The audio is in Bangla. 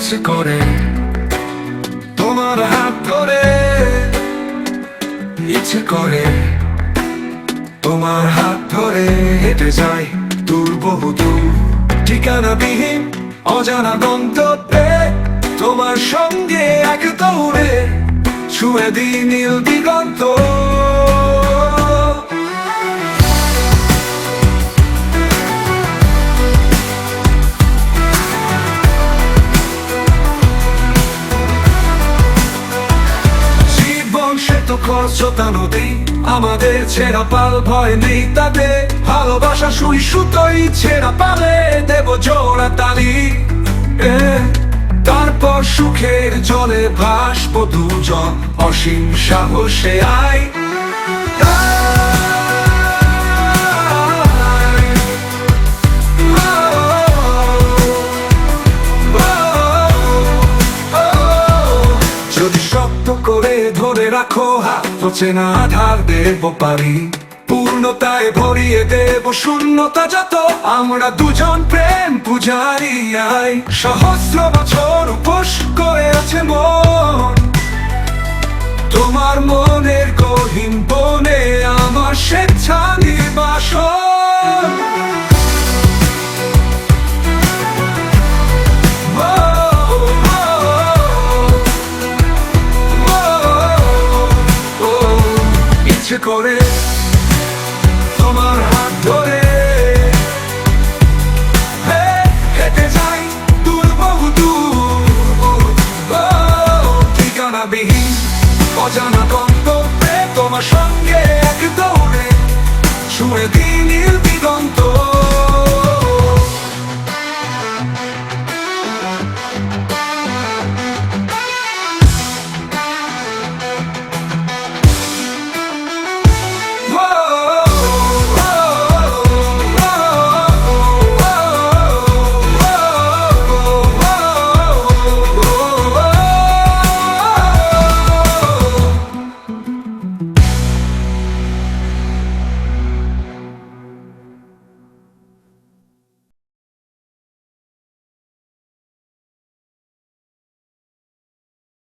ইচ্ছে করে, তোমার হাত ধরে, ইচ্ছে করে, তোমার হাত ধরে হেঁটে যাই দূর বহু দূর। ঠিকানাবিহীন, অজানা গন্তব্যে, তোমার সঙ্গে এক দৌড়ে ছুঁয়ে দিই নীল দিগন্ত। তো খরচতা নদী। আমাদের ছেঁড়া পাল ভয় নেই তাতে। ভালোবাসা সুই সুতোই ছেঁড়া পালে দেব জোড়া তালি। তারপর সুখের জলে ভাসব দুজন। অসীম সাহসে আয়। রাখো হাত চেনা আধার, দেব পারি পূর্ণতায় ভরিয়ে দেব শূন্যতা যত। আমরা দুজন প্রেম পূজারি আই। সহস্র বছর উপোস ইচ্ছে করে তোমার হাত ধরে। হেঁটে যাই দূর, বহু দূর। অজানা গন্তব্যে তোমার সঙ্গে এক